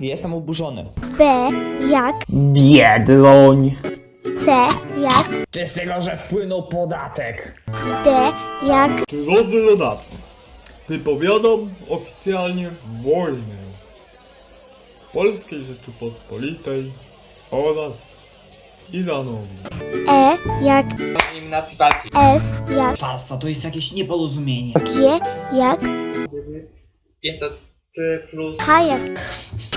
jestem oburzony. B jak Biedloń. C jak Czy z tego, że wpłynął podatek? D jak Drodzy rodacy, wypowiadam oficjalnie wojnę Polskiej Rzeczypospolitej oraz Iranowi. E jak eliminacji partii. F jak Farsa, to jest jakieś nieporozumienie. G jak 500 plus H jak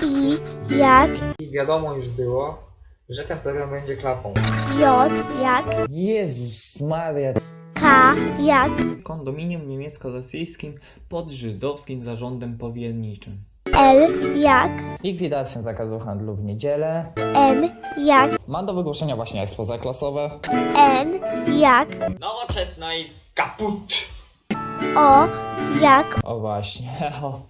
I jak i wiadomo już było, że ten program będzie klapą. J jak Jezus Maria. K jak Kondominium niemiecko-rosyjskim pod żydowskim zarządem powierniczym. L jak Likwidacja zakazu handlu w niedzielę. M jak Mam do wygłoszenia właśnie ekspoze klasowe. N jak Nowoczesna jest kaput! O jak O właśnie. O.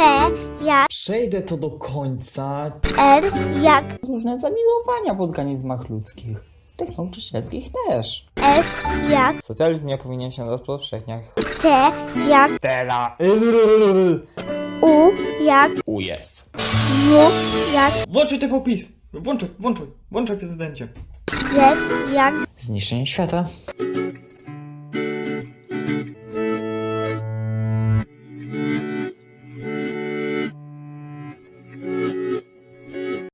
P jak Przejdę to do końca. R jak Różne zamilowania w organizmach ludzkich. Tych nauczycielskich też. S jak Socjalizm nie powinien się rozpowszechniać. T jak Tera. U jak U jest. W jak Włączaj TV PiS! Włączaj, włączaj, włączaj prezydencie. Z jak Zniszczenie świata.